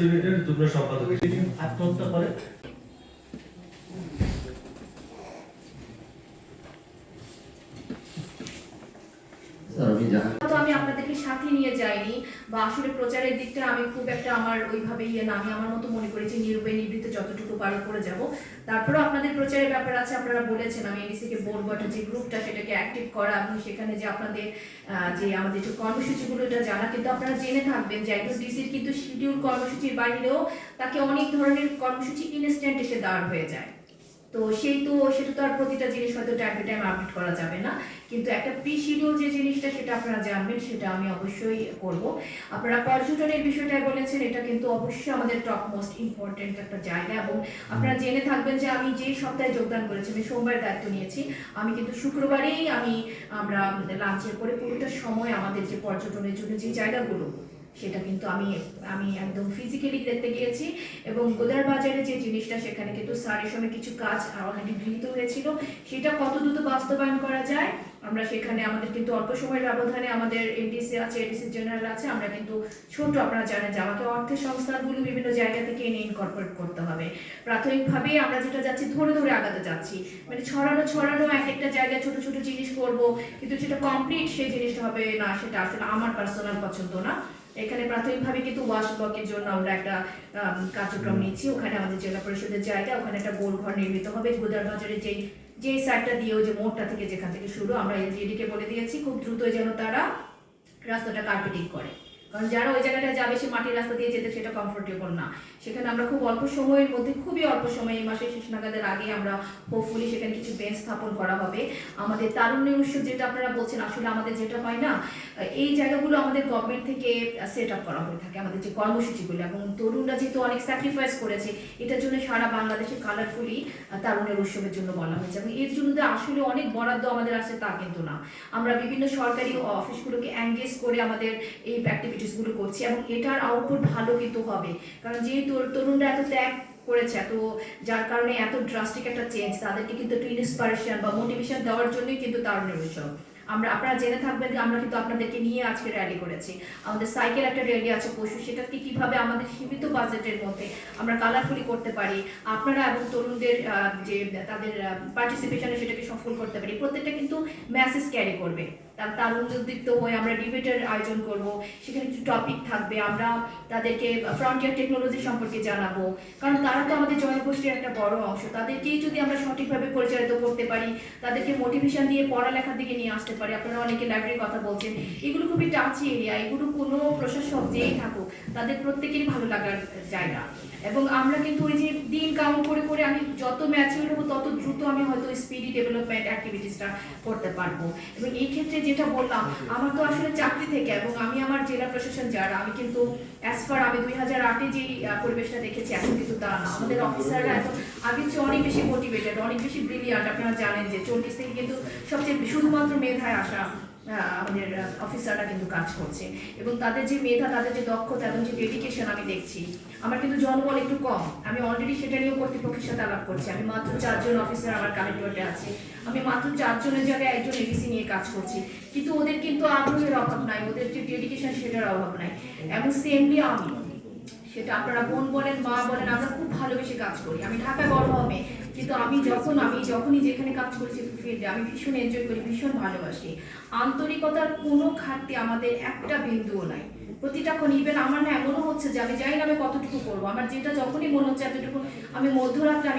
ইউনিটের যুগ্ম সম্পাদক আত্মহত্যা করে। স্যার আমি তো আমি আপনাদেরকে সাথে নিয়ে যাইনি বা আসলে প্রচারের দিকটা আমি খুব একটা আমার ওইভাবে ইয়ে না, আমি আমার মতো মনে করেছি নিরূপে নিবৃত্তে যতটুকু পারি করে যাব। তারপরে আপনাদের প্রচারের ব্যাপার আছে, আপনারা বলেছেন, আমি এডিসি কে বলব একটা যে গ্রুপটা সেটাকে অ্যাক্টিভ করা এবং সেখানে যে আপনাদের যে আমাদের যে কর্মসূচিগুলো এটা জানা, কিন্তু আপনারা জেনে থাকবেন যে একজন ডিসির কিন্তু শিডিউল কর্মসূচির বাইরেও তাকে অনেক ধরনের কর্মসূচি ইনস্ট্যান্ট এসে দাঁড় হয়ে যায়। তো সেই তো সেটা তো আর প্রতিটা জিনিস হয়তো টাইম টু টাইম আপডেট করা যাবে না। কিন্তু একটা প্রি শিডিউল যে জিনিসটা সেটা আপনারা জানবেন সেটা আমি অবশ্যই করব। আপনারা পর্যটনের বিষয়টা বলেছেন এটা কিন্তু অবশ্যই আমাদের টপ মোস্ট ইম্পর্টেন্ট একটা জায়গা এবং আপনারা জেনে থাকবেন যে আমি যে সপ্তাহে যোগদান করেছি আমি সোমবার দায়িত্ব নিয়েছি আমি কিন্তু শুক্রবারেই আমি আমরা লাঞ্চের পরে পুরোটা সময় আমাদের যে পর্যটনের জন্য যে জায়গাগুলো সেটা কিন্তু আমি আমি একদম ফিজিক্যালি দেখতে গিয়েছি এবং গোদার বাজারে যে জিনিসটা, সেখানে কিন্তু স্যারের সময় কিছু কাজ অলরেডি গৃহীত হয়েছিল। সেটা কত দ্রুত বাস্তবায়ন করা যায়? আমরা সেখানে আমাদের কিন্তু অল্প সময়ের ব্যবধানে আমাদের এনডিসি আছে এডিসি জেনারেল আছে, আমরা কিন্তু ছোট, আপনারা জানেন যে আমাকে অর্থের সংস্থানগুলো বিভিন্ন জায়গা থেকে এনে ইনকর্পোরেট করতে হবে। প্রাথমিকভাবে আমরা যেটা যাচ্ছি, ধরে ধরে আগাতে যাচ্ছি। মানে ছড়ানো ছড়ানো এক একটা জায়গায় ছোট ছোট জিনিস করব, কিন্তু যেটা কমপ্লিট সেই জিনিসটা হবে না, সেটা আসলে আমার পার্সোনাল পছন্দ না। এখানে প্রাথমিকভাবে কিন্তু ওয়াশ ব্লকের জন্য আমরা একটা কার্যক্রম নিচ্ছি। ওখানে আমাদের জেলা পরিষদের জায়গা ওখানে একটা গোল ঘর নির্মিত হবে। গোদার বাজারে যেই যেই সাইডটা দিয়ে ওই যে মোড়টা থেকে যেখান থেকে শুরু আমরা এলজিডিকে বলে দিয়েছি খুব দ্রুত যেন তারা রাস্তাটা কার্পেটিং করে। কারণ যারা ওই জায়গাটা যাবে সে মাটির রাস্তা দিয়ে যেতে সেটা কমফোর্টেবল না। সেখানে আমরা খুব অল্প সময়ের মধ্যে, খুবই অল্প সময়ে এই মাসের শেষ নাগাদের আগে আমরা হোপফুলি সেখানে কিছু বেঞ্চ স্থাপন করা হবে। আমাদের তারুণ্যের উৎসব যেটা আপনারা বলছেন, আসলে আমাদের যেটা হয় না, এই জায়গাগুলো আমাদের গভর্নমেন্ট থেকে সেট আপ করা হয়ে থাকে, আমাদের যে কর্মসূচিগুলো। এবং তরুণরা যেহেতু অনেক স্যাক্রিফাইস করেছে, এটার জন্য সারা বাংলাদেশে কালারফুলি তারুণ্যের উৎসবের জন্য বলা হয়েছে। এবং এর জন্য আসলে অনেক বরাদ্দ আমাদের আছে তা কিন্তু না। আমরা বিভিন্ন সরকারি অফিসগুলোকে এঙ্গেজ করে আমাদের এই অ্যাক্টিভিটিসগুলো করছি এবং এটার আউটপুট ভালো কিন্তু হবে। কারণ যেহেতু তরুণরা এত ত্যাগ করেছে এত যার কারণে এত ড্রাস্টিক একটা চেঞ্জ তাদেরকে কিন্তু একটু ইন্সপিরেশন বা মোটিভেশন দেওয়ার জন্যই কিন্তু তারুণ্যের উৎসব। আমরা, আপনারা জেনে থাকবেন যে আমরা কিন্তু আপনাদেরকে নিয়ে আজকে র্যালি করেছি। আমাদের সাইকেল একটা র্যালি আছে পশু, সেটাকে কীভাবে আমাদের সীমিত বাজেটের মধ্যে আমরা কালারফুলি করতে পারি, আপনারা এবং তরুণদের যে তাদের পার্টিসিপেশনে সেটাকে সফল করতে পারি, প্রত্যেকটা কিন্তু মেসেজ ক্যারি করবে। তার তারুণ্যদীপ্ত হয়ে আমরা ডিবেটের আয়োজন করব। সেখানে কিছু টপিক থাকবে, আমরা তাদেরকে ফ্রন্টিয়ার টেকনোলজি সম্পর্কে জানাব। কারণ তারা তো আমাদের জনগোষ্ঠীর একটা বড় অংশ, তাদেরকেই যদি আমরা সঠিকভাবে পরিচালিত করতে পারি, তাদেরকে মোটিভেশন দিয়ে পড়ালেখার দিকে নিয়ে আসতে পারি। আপনারা অনেকে লাইব্রেরির কথা বলছেন। এগুলো খুবই টাচি এরিয়া এগুলো কোনো প্রশাসক যেই থাকুক, তাদের প্রত্যেকেরই ভালো লাগার জায়গা। এবং আমরা কিন্তু ওই যে দিন কাউন্ট করে করে আমি যত ম্যাচিউর হব তত দ্রুত আমি হয়তো স্পিডি ডেভেলপমেন্ট অ্যাক্টিভিটিসটা করতে পারব। এবং এই ক্ষেত্রে যেটা বললাম আমার তো আসলে চাকরি থেকে এবং আমি আমার জেলা প্রশাসন যারা আমি কিন্তু অ্যাজ ফার আমি দুই হাজার আটে যেই পরিবেশটা দেখেছি এখন কিন্তু তা না। আমাদের অফিসাররা এখন আগের চেয়ে অনেক বেশি মোটিভেটেড অনেক বেশি ব্রিলিয়ান্ট আপনারা জানেন যে চল্লিশ থেকে কিন্তু সবচেয়ে শুধুমাত্র মেধায় আসা আমাদের অফিসাররা কিন্তু কাজ করছে। এবং তাদের যে মেধা, তাদের যে দক্ষতা এবং যে ডেডিকেশন আমি দেখছি, আমার কিন্তু জনবল একটু কম। আমি অলরেডি সেটা নিয়েও কর্তৃপক্ষের সাথে আলাপ করছি। আমি মাত্র চারজন অফিসার আমার কালেক্টরেটে আছে। আমি মাত্র চারজনের জায়গায় একজন এডিসি নিয়ে কাজ করছি। কিন্তু ওদের কিন্তু আগ্রহের অভাব নাই, ওদের যে ডেডিকেশন সেটার অভাব নাই। এবং সেমলি আমি, সেটা আপনারা বোন বলেন, মা বলেন, আমরা খুব ভালোবেসে কাজ করি। আমি ঢাকায় বড় হবে কিন্তু আমি যখন, আমি যখনই যেখানে কাজ করেছি ফিল্ডে আমি ভীষণ এনজয় করি, ভীষণ ভালোবাসি। আন্তরিকতার কোনো ঘাটতি আমাদের একটা বিন্দুও নাই। প্রতিটা ক্ষণ ইভেন আমার না এমনও হচ্ছে যে আমি জানি না আমি কতটুকু করব। আমার যেটা যখনই মনে হচ্ছে এতটুকু, আমি মধ্যরাত্রে আমি